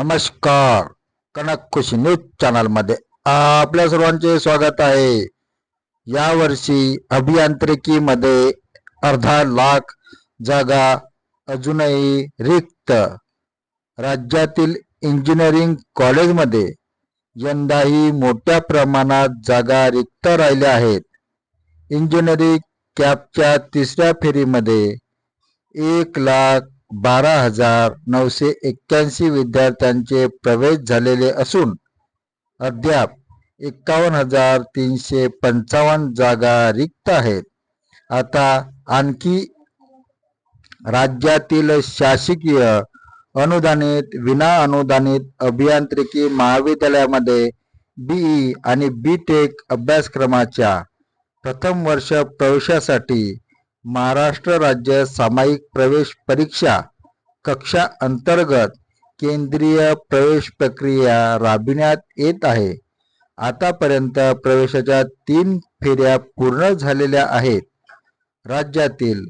नमस्कार. कनक खुशी न्यूज चॅनलमध्ये आपल्या सर्वांचे स्वागत आहे. यावर्षी अभियांत्रिकीमध्ये अर्धा लाख जागा अजूनही रिक्त. राज्यातील इंजिनिअरिंग कॉलेजमध्ये यंदाही मोठ्या प्रमाणात जागा रिक्त राहिल्या आहेत. इंजिनिअरिंग कॅपच्या तिसऱ्या फेरीमध्ये एक लाख बारा हजार नऊशे एक्क्याऐंशी विद्यार्थ्यांचे प्रवेश झालेले असून अद्याप एकावन्न हजार तीनशे पंचावन्न जागा रिक्त आहेत. आता आणखी राज्यातील शासकीय अनुदानित विना अनुदानित अभियांत्रिकी महाविद्यालयामध्ये बीई आणि बी टेक अभ्यासक्रमाच्या प्रथम वर्ष प्रवेशासाठी महाराष्ट्र राज्य सामायिक प्रवेश परीक्षा कक्षा अंतर्गत केंद्रीय प्रवेश प्रक्रिया राबविण्यात येत आहे. आतापर्यंत प्रवेशाच्या तीन फेऱ्या पूर्ण झालेल्या आहेत. राज्यातील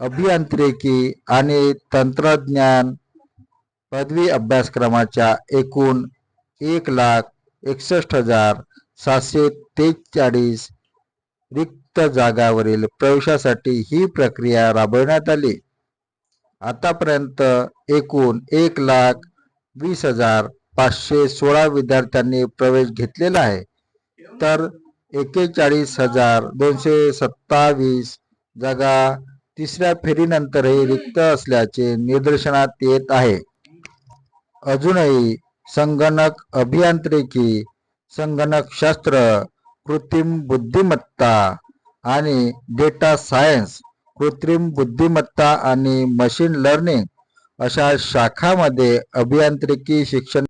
अभियांत्रिकी आणि तंत्रज्ञान पदवी अभ्यासक्रमाच्या एकूण एक लाख एकसष्ट हजार सातशे तेचाळीस रिक्त जागावरील प्रवेशासाठी ही प्रक्रिया राबवण्यात आली. आतापर्यंत एकूण एक लाख वीस हजार पाचशे सोळा विद्यार्थ्यांनी प्रवेश घेतलेला आहे. तर एकेचाळीस हजार दोनशे सत्तावीस जागा तिसऱ्या फेरीनंतरही रिक्त असल्याचे निदर्शनात येत आहे. अजूनही संगणक अभियांत्रिकी संगणकशास्त्र कृत्रिम बुद्धिमत्ता आणि डेटा सायन्स कृत्रिम बुद्धिमत्ता आणि मशीन लर्निंग अशा शाखामध्ये अभियांत्रिकी शिक्षण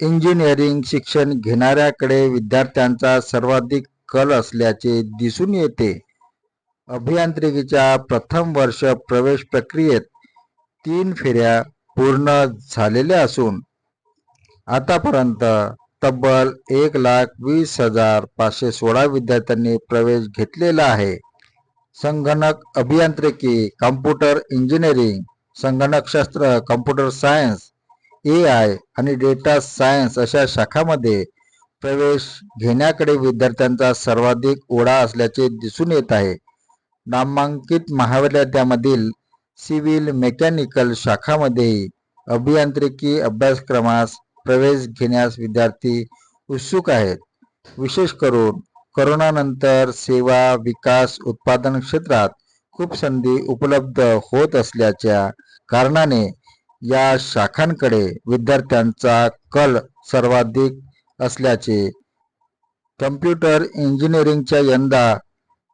इंजिनिअरिंग शिक्षण घेणाऱ्याकडे विद्यार्थ्यांचा सर्वाधिक कल असल्याचे दिसून येते. अभियांत्रिकीच्या प्रथम वर्ष प्रवेश प्रक्रियेत तीन फेऱ्या पूर्ण झालेल्या असून आतापर्यंत तब्बल एक लाख वीस हजार पाचशे सोळा विद्यार्थ्यांनी प्रवेश घेतलेला आहे. संगणक अभियांत्रिकी कॉम्प्युटर इंजिनिअरिंग संगणकशास्त्र कॉम्प्युटर सायन्स ए आय आणि डेटा सायन्स अशा शाखामध्ये प्रवेश घेण्याकडे विद्यार्थ्यांचा सर्वाधिक ओढा असल्याचे दिसून येत आहे. नामांकित महाविद्यालयामधील सिव्हिल मेकॅनिकल शाखामध्येही अभियांत्रिकी अभ्यासक्रमास प्रवेश घेण्यास विद्यार्थी उत्सुक आहेत. विशेष करून करोनानंतर सेवा विकास उत्पादन क्षेत्रात खूप संधी उपलब्ध होत असल्याच्या कारणाने या शाखांकडे विद्यार्थ्यांचा कल सर्वाधिक असल्याचे कम्प्युटर इंजिनिअरिंगच्या यंदा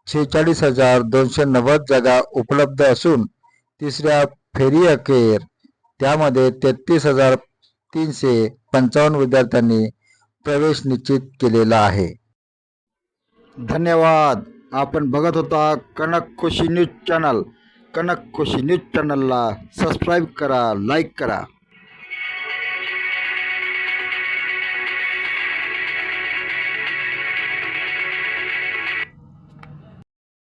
छेचाळीस हजार दोनशे नव्वद जागा उपलब्ध असून तिसऱ्या फेरी अखेर त्यामध्ये तेहतीस हजार तीनशे पंचावन्न विद्यार्थ्यांनी प्रवेश निश्चित केलेला आहे. धन्यवाद. आपण बघत होता Kanak Khushi news channel. Kanak Khushi news चॅनलला सबस्क्राईब करा लाईक करा.